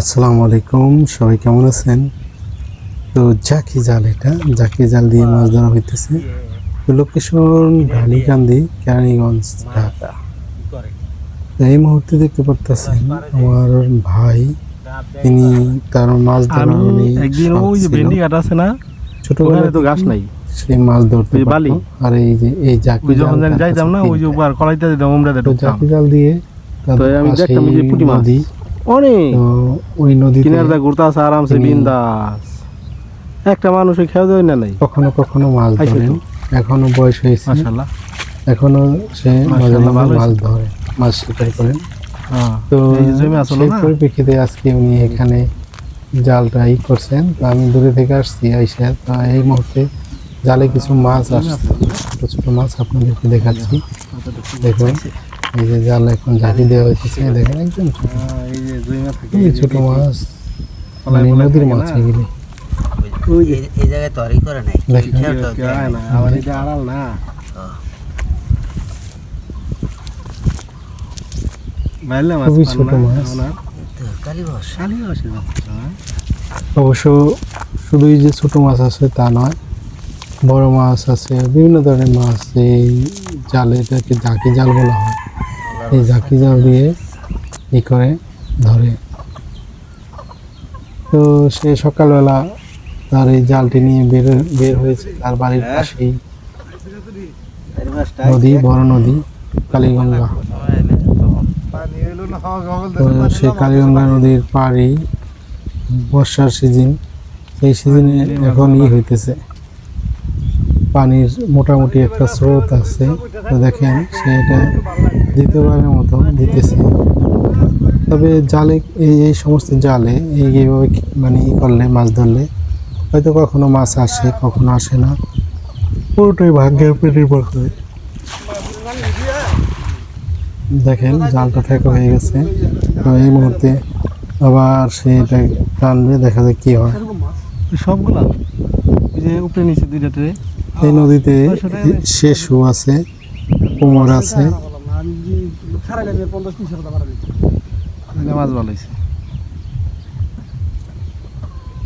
আসসালামু আলাইকুম সবাই কেমন আছেন? তো জাকি জাল এটা জাকি জাল দিয়ে মাছ ধরা হইতেছে। তো লোকেশন ঢালিকান্দি কেরানীগঞ্জ ঢাকা। তো এই মুহূর্তে দেখতে পারতেছেন আমার ভাই তিনি তার মাছ ধরা আমি একদিন ওই যে ভেন্ডি কাটা আছে না ছোটবেলায় তো গাছ নাই। সেই মাছ ধরতে। বালি। আর এই যে এই জাকি যখন যাইতাম না ওই যে উপর কলাইতে দিতাম আমরা জাকি জাল দিয়ে তো আমি দেখতাম যে পুঁটি মাছ। অনেক। ওই নদীতে কিনার দা ঘুরতে আছে আরামসে বিন্দাস। একটা মানুষ খেয়ে না নাই। কখনো কখনো মাছ ধরেন। এখনও বয়স হয়েছে। মাশাআল্লাহ। এখনও সে মাছ ধরে মাছ শিকার করেন। হ্যাঁ তো সেই পরিপ্রেক্ষিতে আজকে উনি এখানে জালটা ই করছেন। তো আমি দূরে থেকে আসছি আইসা তো এই মুহূর্তে জালে কিছু মাছ আসছে। ছোট ছোট মাছ আপনাদেরকে দেখাচ্ছি। দেখুন। এই যে জাল এখন ঝাঁকি দেওয়া হয়েছে দেখেন একদম ছোট। হ্যাঁ, এই ছোট মাছ মানে নদীর মাছ এগুলি। এই জায়গায় তৈরি করে নাই। আবার এটা আড়াল না। খুবই ছোট মাছ। হ্যাঁ। অবশ্য শুধু যে ছোট মাছ আছে তা নয় বড় মাছ আছে বিভিন্ন ধরনের মাছ এই জালে এটাকে জাকি জাল বলা হয়। এই জাকি জাল দিয়ে ই করে ধরে। তো সে সকালবেলা তার এই জালটি নিয়ে বের বের হয়েছে। তার বাড়ির পাশেই নদী বড় নদী কালীগঙ্গা। তো সেই কালীগঙ্গা নদীর পাড়ি বর্ষার সিজন এই সিজনে এখন ই হইতেছে। পানির মোটামুটি একটা স্রোত আছে। তো দেখেন, সে এটা দ্বিতীয়বারের মতো দিতেছে। তবে জালে, এই এই সমস্ত জালে এই এইভাবে মানে ই করলে, মাছ ধরলে, হয়তো কখনো মাছ আসে, কখনো আসে না। পুরোটাই ভাগ্যের উপর নির্ভর করে। দেখেন, জালটা ফেঁকা হয়ে গেছে। তো এই মুহূর্তে আবার সে এটা টানবে দেখা যায় কী হয়। সবগুলো? যে উপরে নিচে দুইটা ট্রে? এই নদীতে শেষু আছে কোমর আছে।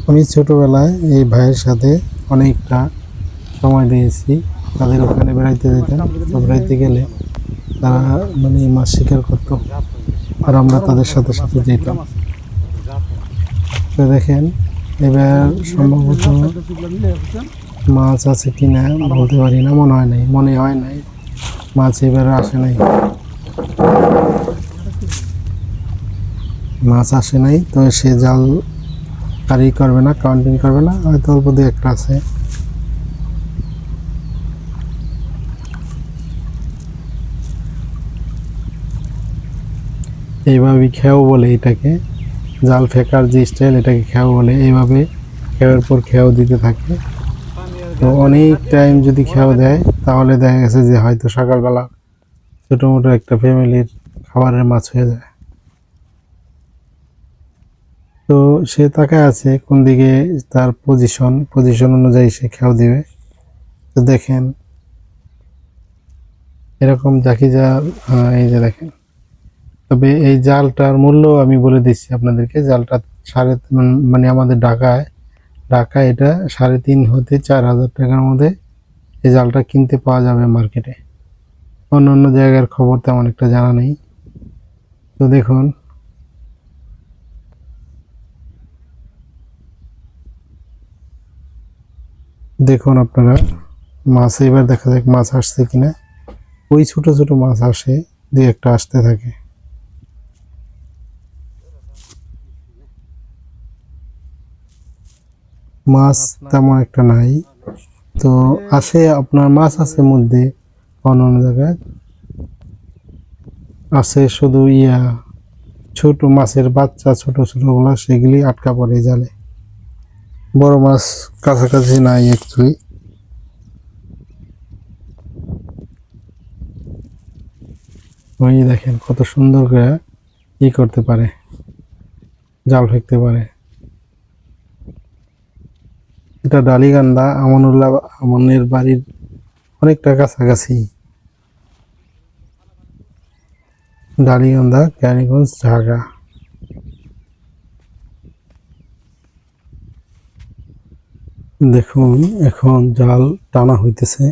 আমি ছোটবেলায় এই ভাইয়ের সাথে অনেকটা সময় দিয়েছি। তাদের ওখানে বেড়াইতে যেতাম। তো বেড়াইতে গেলে তারা মানে মাছ শিকার করতো। আর আমরা তাদের সাথে সাথে যেতাম। তো দেখেন এবার সম্ভবত মাছ আছে কি কিনা বলতে পারি না, মনে হয় নাই, মনে হয় নাই। মাছ এবার আসে নাই। মাছ আসে নাই, তো সে জাল ই করবে না, কাউন্টিং করবে না, হয়তো অল্প দু একটা আছে। এইভাবে খেয়াও বলে এটাকে। জাল ফেকার যে স্টাইল এটাকে খেয়াও বলে, এইভাবে খেয়ার পর খেয়াও দিতে থাকে। তো অনেক টাইম যদি খেয়াও দেয়, তাহলে দেখা গেছে যে হয়তো সকালবেলা ছোটো মোটো একটা ফ্যামিলির খাবারের মাছ হয়ে যায়। তো সে তাকায় আছে কোন দিকে তার পজিশন পজিশন অনুযায়ী সে খেয়াও দিবে। তো দেখেন, এরকম জাকি জাল এই যে দেখেন। তবে এই জালটার মূল্য আমি বলে দিচ্ছি আপনাদেরকে, জালটা সাড়ে মানে আমাদের ঢাকায় ঢাকায় এটা সাড়ে তিন হতে চার হাজার টাকার মধ্যে এই জালটা কিনতে পাওয়া যাবে মার্কেটে অন্য অন্য জায়গার খবর তেমন একটা জানা নেই। তো দেখুন। দেখুন আপনারা, মাছ এবার দেখা যাক মাছ আসছে কিনা। ওই ছোট ছোট মাছ আসে, দুই একটা আসতে থাকে। মাছ তেমন একটা নাই। তো আসে আপনার মাছ আছে মধ্যে, অন্য অন্য জায়গায়। আছে শুধু ইয়া, ছোট মাছের বাচ্চা, ছোট ছোটগুলো সেগুলি আটকা পড়ে জালে। বড় মাছ কাছাকাছি নাই অ্যাকচুয়ালি ওই দেখেন কত সুন্দর করে ই করতে পারে, জাল ফেকতে পারে। এটা ডালিগান্দা, আমনুল্লাহ আমনের বাড়ির অনেকটা কাছাকাছি। ডালিগান্দা, কেরানীগঞ্জ, ঢাকা। দেখুন, এখন জাল টানা হইতেছে।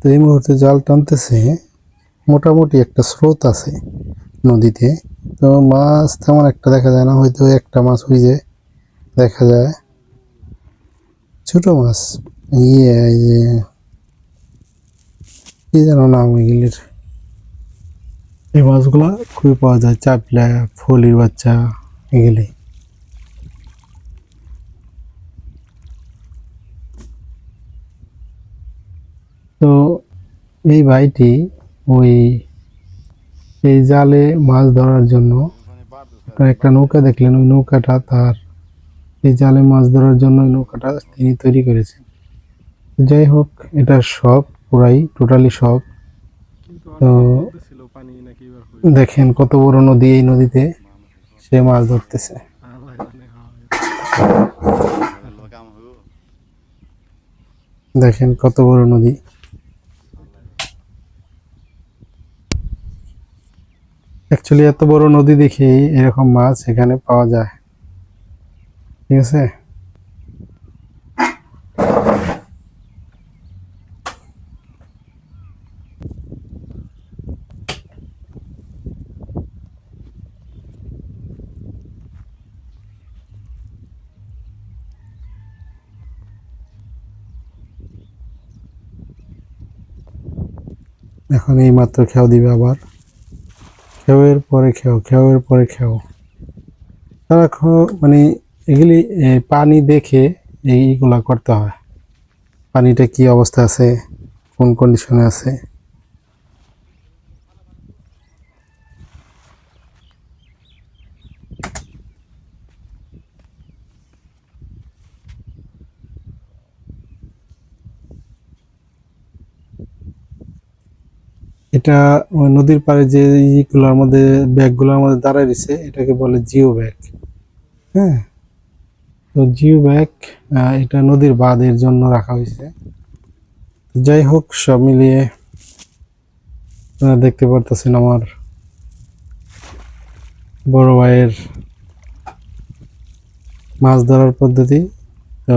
তো এই মুহূর্তে জাল টানতেছে, মোটামুটি একটা স্রোত আছে নদীতে। তো মাছ তেমন একটা দেখা যায় না, হয়তো একটা মাছ হয়ে যে দেখা যায়। ছোট মাছ। ইয়ে এই যে কি যেন নাম এগুলির। এই মাছগুলো খুবই পাওয়া যায়, চাপলা, ফলির বাচ্চা এগুলি। তো এই ভাইটি ওই, এই জালে মাছ ধরার জন্য একটা নৌকা দেখলেন। ওই নৌকাটা তার এই জালে মাছ ধরার জন্য নৌকাটা তিনি তৈরি করেছেন। যাই হোক এটা সব পুরাই টোটালি সব। তো দেখেন কত বড় নদী এই নদীতে সে মাছ ধরতেছে। হ্যাঁ দেখেন কত বড় নদী। অ্যাকচুয়ালি এত বড় নদী দেখেই এরকম মাছ এখানে পাওয়া যায়। ঠিক আছে? এখন এই মাত্র খেয়াও দিবে আবার। খেয়ের পরে খেও খেয়ের পরে খেও তারা মানে এগুলি পানি দেখে এইগুলা করতে হয়। পানিটা কি অবস্থা আছে? কোন কন্ডিশনে আছে? এটা নদীর পাড়ে যে ইগুলোর মধ্যে ব্যাগগুলোর মধ্যে দাঁড়ায় রয়েছে, এটাকে বলে জিও ব্যাগ। হ্যাঁ? তো জিও ব্যাগ এটা নদীর বাঁধের জন্য রাখা হয়েছে। যাই হোক, সব মিলিয়ে দেখতে পারতেছেন আমার বড় ভাইয়ের মাছ ধরার পদ্ধতি। তো